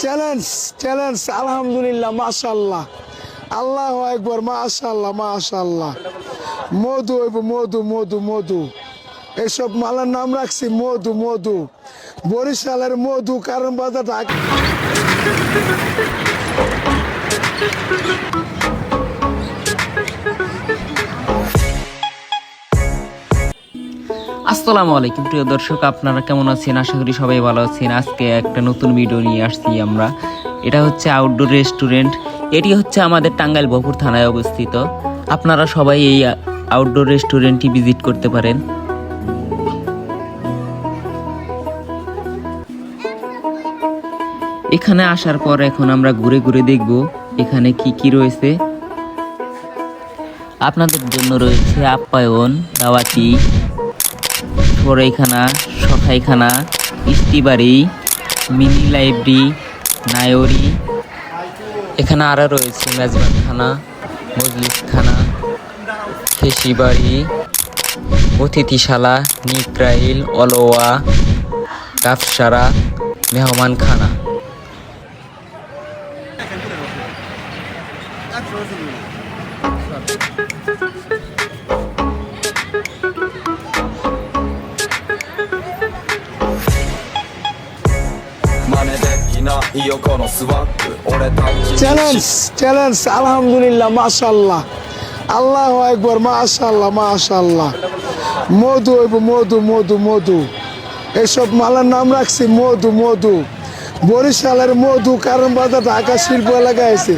Challenge challenge আলহামদুলিল্লাহ মাশাল্লাহ আল্লাহ একবার মাশাল্লাহ মাশাল্লাহ মধু হইব মধু মধু মধু এসব মালার নাম রাখছি মধু মধু বরিশালের মধু কারণ বাজার ঢাকা আসসালামু আলাইকুম, প্রিয় দর্শক, আপনারা কেমন আছেন? আশা করি সবাই ভালো আছেন। আজকে একটা নতুন ভিডিও নিয়ে আসছি আমরা। এটা হচ্ছে আউটডোর রেস্টুরেন্ট এটি হচ্ছে আমাদের টাঙ্গাইল বপুর থানায় অবস্থিত। আপনারা সবাই এই আউটডোর রেস্টুরেন্টটি ভিজিট করতে পারেন। এখানে আসার পর এখন আমরা ঘুরে ঘুরে দেখব এখানে কি কি রয়েছে। আপনাদের জন্য রয়েছে আপ্যায়ন, দাওয়াতি সরাইখানা সখাইখানা ইস্তিবাড়ি মিনি লাইব্রেরি নায়রি এখানে আরও রয়েছে মেজবানখানা, মজলিসখানা, খেসিবাড়ি, অতিথিশালা নিপ্রাইল অলওয়া কাফসারা মেহমানখানা। 真似 できないよこのスワッグ俺たちচ্যালেঞ্জ চ্যালেঞ্জ আলহামদুলিল্লাহ মাশাল্লাহ আল্লাহ একবার মাশাল্লাহ মাশাল্লাহ মধু হইব মধু মধু মধু এসব মালের নাম রাখছি মধু মধু বরিশালের মধু কারণ বাজার ঢাকা শিল্প এলাকায় আছে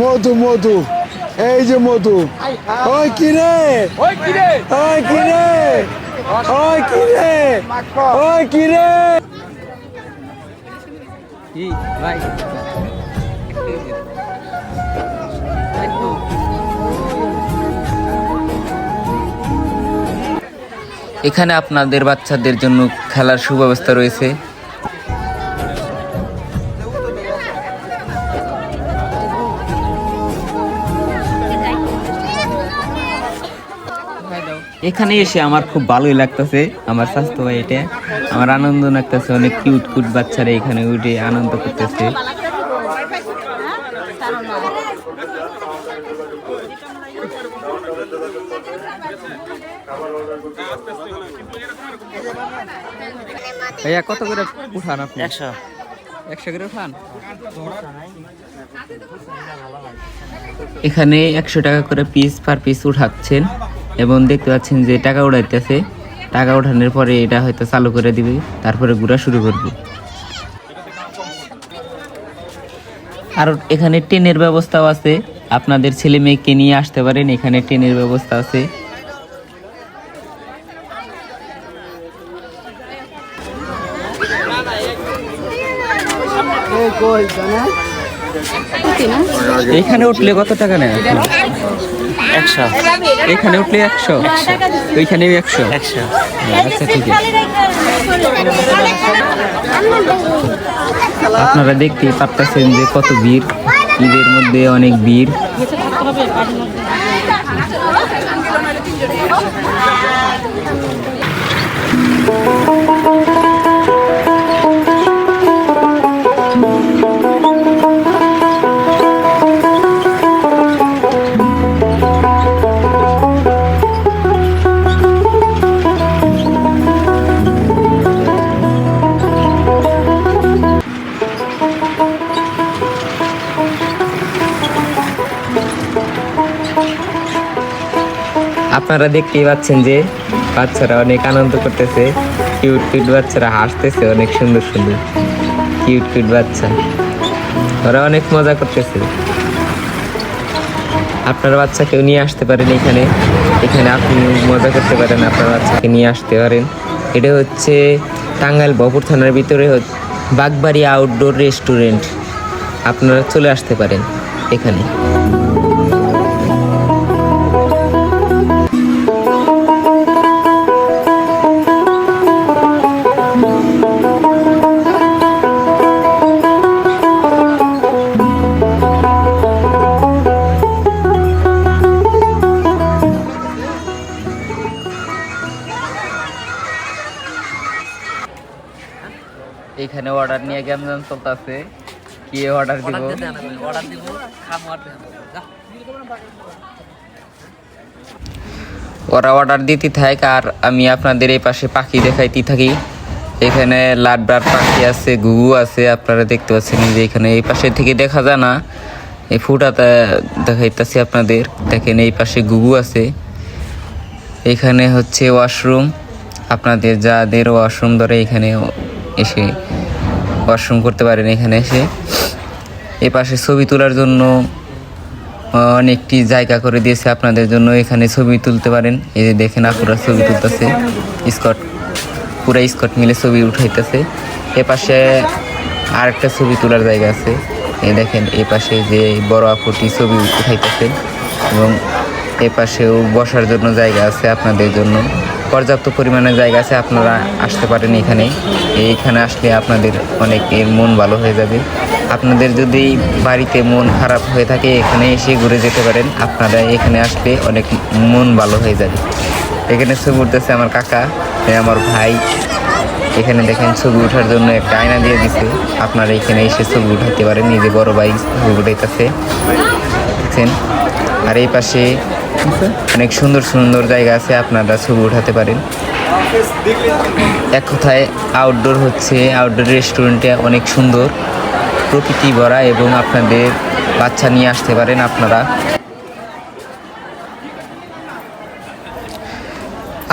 মধু মধু এই যে মধু ওই কিরে ওই কিরে ওই কিরে ওই কিরে ওই কিরে এখানে আপনাদের বাচ্চাদের জন্য খেলার সুব্যবস্থা রয়েছে। এখানে এসে আমার খুব ভালোই লাগতেছে আমার স্বাস্থ্য ভাই এটা আমার আনন্দ লাগতেছে অনেক কিউট কিউট বাচ্চারা এখানে উঠে আনন্দ করতেছে। ভাইয়া কত করে উঠান আপনি? একশো। একশো করে উঠান? এখানে একশো টাকা করে পিস পার পিস উঠাচ্ছেন। এবং দেখতে পাচ্ছেন যে টাকা উঠাইতেছে টাকা উঠানোর পরে এটা হয়তো চালু করে দিবে, তারপরে ঘোরা শুরু করবে। আর এখানে ট্রেনের ব্যবস্থাও আছে। আপনাদের ছেলে মেয়েকে নিয়ে আসতে পারেন, এখানে ট্রেনের ব্যবস্থা আছে। এখানে উঠলে কত টাকা নেয়? একশো। এখানে উঠলে একশো। ওইখানে একশো। একশো। আচ্ছা ঠিক আছে। আপনারা দেখতেই পারতেছেন যে কত ভিড়। ঈদের মধ্যে অনেক ভিড়। আপনারা দেখতেই পাচ্ছেন যে বাচ্চারা অনেক আনন্দ করতেছে। কিউট কিউট বাচ্চারা হাসতেছে, অনেক সুন্দর সুন্দর। কিউট কিউট বাচ্চা। ওরা অনেক মজা করতেছে। আপনার বাচ্চাকেও নিয়ে আসতে পারেন এখানে। এখানে আপনি মজা করতে পারেন, আপনার বাচ্চাকে নিয়ে আসতে পারেন। এটা হচ্ছে টাঙ্গাইল বপুর থানার ভিতরে বাগবাড়ি আউটডোর রেস্টুরেন্ট আপনারা চলে আসতে পারেন এখানে। এখানে অর্ডার নিয়ে গ্যামজাম চলতেছে। কি অর্ডার দিব? অর্ডার দিব ওরা অর্ডার দিতে থাক আর আমি আপনাদের এই পাশে পাখি দেখাইতে থাকি। এখানে লাডবার পাখি আছে ঘুঘু আছে আপনারা দেখতে পাচ্ছেন যে এখানে এই পাশে থেকে দেখা যায় না। এই ফুটাতে দেখাইতেছি আপনাদের দেখেন এই পাশে ঘুঘু আছে। এখানে হচ্ছে ওয়াশরুম আপনাদের যাদের ওয়াশরুম ধরে এখানে এসে ওয়াশরুম করতে পারেন এখানে এসে। এ পাশে ছবি তোলার জন্য অনেকটি জায়গা করে দিয়েছে আপনাদের জন্য। এখানে ছবি তুলতে পারেন। এই যে দেখেন আপুরা ছবি তুলতেছে। স্কট, পুরা স্কট মিলে ছবি উঠাইতেছে। এ পাশে আরেকটা ছবি তোলার জায়গা আছে। এই দেখেন, এ পাশে যে বড় আপুটি ছবি উঠাইতেছেন এবং এ পাশেও বসার জন্য জায়গা আছে আপনাদের জন্য। পর্যাপ্ত পরিমাণে জায়গা আছে, আপনারা আসতে পারেন এখানে এইখানে আসলে আপনাদের অনেকের মন ভালো হয়ে যাবে। আপনাদের যদি বাড়িতে মন খারাপ হয়ে থাকে, এখানে এসে ঘুরে যেতে পারেন। আপনারা এখানে আসলে অনেক মন ভালো হয়ে যাবে। এখানে ছবি উঠতেছে আমার কাকা আমার ভাই। এখানে দেখেন ছবি ওঠার জন্য একটা আয়না দিয়ে দিছে। আপনারা এখানে এসে ছবি উঠাতে পারেন। নিজে বড় ভাই ছবি উঠাইতেছে। দেখছেন? আর এই পাশে অনেক সুন্দর সুন্দর জায়গা আছে, আপনারা ছবি উঠাতে পারেন। এক কথায় আউটডোর হচ্ছে আউটডোর রেস্টুরেন্টে অনেক সুন্দর প্রকৃতি ভরা এবং আপনাদের বাচ্চা নিয়ে আসতে পারেন আপনারা।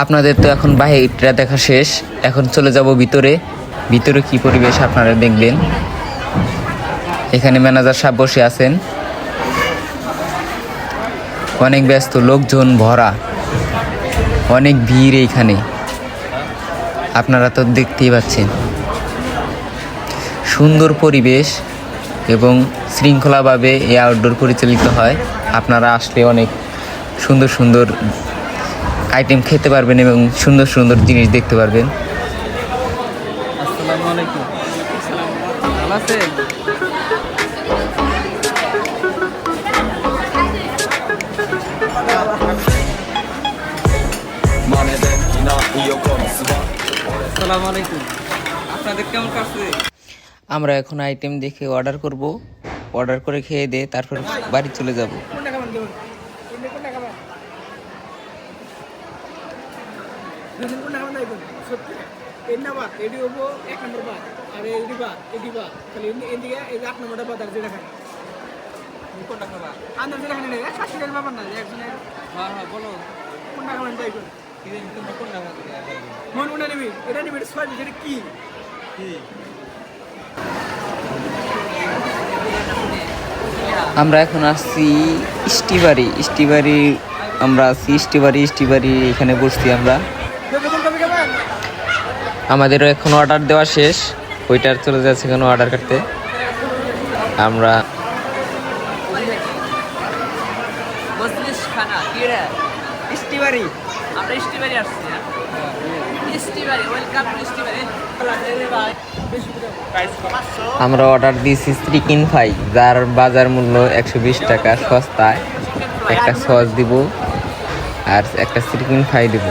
আপনাদের তো এখন বাহিরটা দেখা শেষ, এখন চলে যাব ভিতরে। ভিতরে কি পরিবেশ আপনারা দেখবেন? এখানে ম্যানেজার সাহেব বসে আছেন। অনেক ব্যস্ত লোকজন ভরা। অনেক ভিড় এইখানে। আপনারা তো দেখতেই পাচ্ছেন। সুন্দর পরিবেশ এবং শৃঙ্খলাভাবে এই আউটডোর পরিচালিত হয়। আপনারা আসলে অনেক সুন্দর সুন্দর আইটেম খেতে পারবেন এবং সুন্দর সুন্দর জিনিস দেখতে পারবেন। আসসালামু আলাইকুম। আসসালামু আলাইকুম। আপনাদের কেমন কাটছে আমরা এখন আইটেম দেখে অর্ডার করব। অর্ডার করে খেয়ে দিয়ে তারপর বাড়ি চলে যাব। কোনটা আন্দাজ না শাশি ব্যাপার না যে হ্যাঁ হ্যাঁ বলো। কোন টাকা মানে তাই মন মনে নিবি এটা নিবি ছয় এটা কি? আমরা এখন আসছি ইষ্টিবাড়ি ইষ্টিবাড়ি আমরা আছি ইষ্টিবাড়ি ইষ্টিবাড়ি এখানে বসছি আমরা। আমাদেরও এখন অর্ডার দেওয়া শেষ ওইটার চলে যাচ্ছে এখন অর্ডার করতে আমরা বসলিস আমরা ইস্টিবাড়ি আসছি। ইস্টিবাড়ি ওয়েলকাম ইস্টিবাড়ি। আমরা অর্ডার দিয়েছি চিকেন ফ্রাই যার বাজার মূল্য একশো বিশ টাকা সস্তায়। একটা সস দিব আর একটা চিকেন ফাই দিব।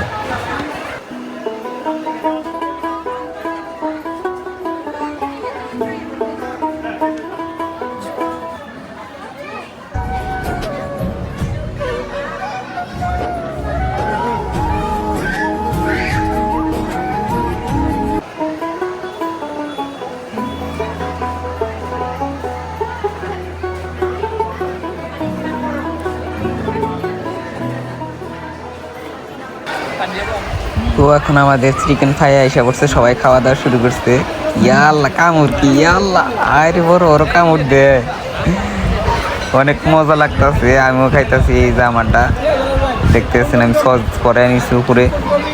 তো এখন আমাদের চিকেন ফ্রাই এসে পড়ছে, সবাই খাওয়া দাওয়া শুরু করছে। ইয়াল্লা কামড় কি? ইয়াল্লা আর বড় বড় কামড় দে। অনেক মজা লাগতেছে, আমিও খাইতেছি এই জামাটা দেখতেছেন, আমি সস করে নিছি উপরে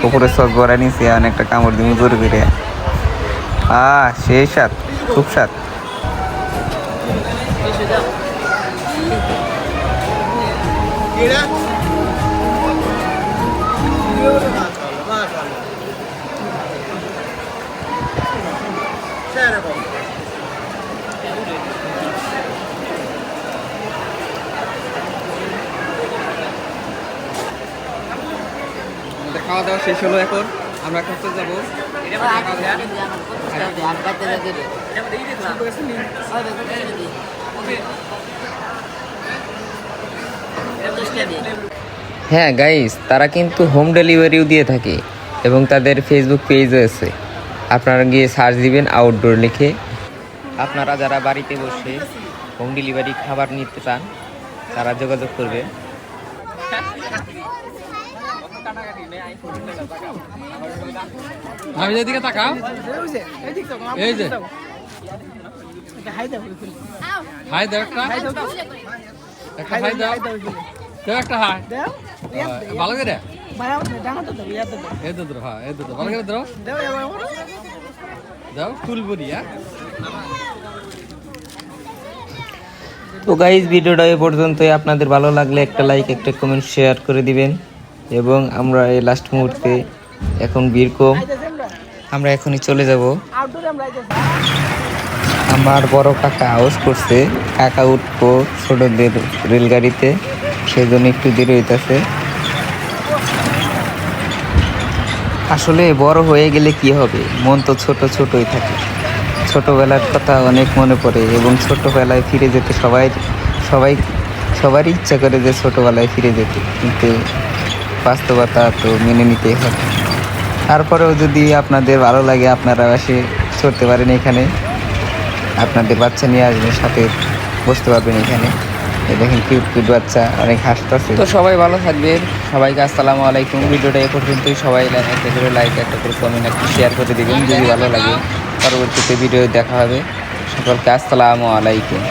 উপরে সস ভরে নিছি অনেকটা কামড় দিই জোর করে। আহ, সেই স্বাদ, খুব স্বাদ। আমাদের খাওয়া দাওয়া শেষ হলো এখন। আমরা করতে যাব। হ্যাঁ গাইস তারা কিন্তু হোম ডেলিভারিও দিয়ে থাকে এবং তাদের ফেসবুক পেজও আছে। আপনারা গিয়ে সার্চ দিবেন আউটডোর লিখে। আপনারা যারা বাড়িতে বসে হোম ডেলিভারি খাবার নিতে চান তারা যোগাযোগ করবে। আমি যেদিকে তাকাও। এই যে, হাই দাও, একটা। একটা হাই দাও। একটা হাই। ভালো করে। তো ধরো হ্যাঁ গাইজ ভিডিওটা এ পর্যন্তই। আপনাদের ভালো লাগলে একটা লাইক একটা কমেন্ট শেয়ার করে দিবেন। এবং আমরা এই লাস্ট মুহূর্তে এখন বীর কম। আমরা। এখনই চলে যাব। আউটডোরে আমরা আইতাছি। আমার বড় কাকা হাউস করছে। কাকা উঠবো ছোটদের রেলগাড়িতে। সেজন্য একটু দেরি হইতেছে। আসলে বড় হয়ে গেলে কি হবে? মন তো ছোট ছোটই থাকে। ছোটবেলার কথা অনেক মনে পড়ে এবং ছোটবেলায় ফিরে যেতে সবাই সবাই সবারই ইচ্ছা করে যে ছোটবেলায় ফিরে যেতে। কিন্তু বাস্তবতা তো মেনে নিতেই হবে। তারপরেও যদি আপনাদের ভালো লাগে, আপনারা এসে চড়তে পারেন এখানে। আপনাদের বাচ্চা নিয়ে আসবেন, সাথে বসতে পারবেন এখানে। দেখেন কিউট কিউট বাচ্চা, অনেক হাসতেছে। তো সবাই ভালো থাকবেন। সবাইকে আসসালামু আলাইকুম। ভিডিওটা এ পর্যন্তই। সবাই একটা করে লাইক একটা করে কমেন্ট একটা শেয়ার করে দেবেন। যদি ভালো লাগে, পরবর্তীতে ভিডিও দেখা হবে। সকলকে আসসালামু আলাইকুম।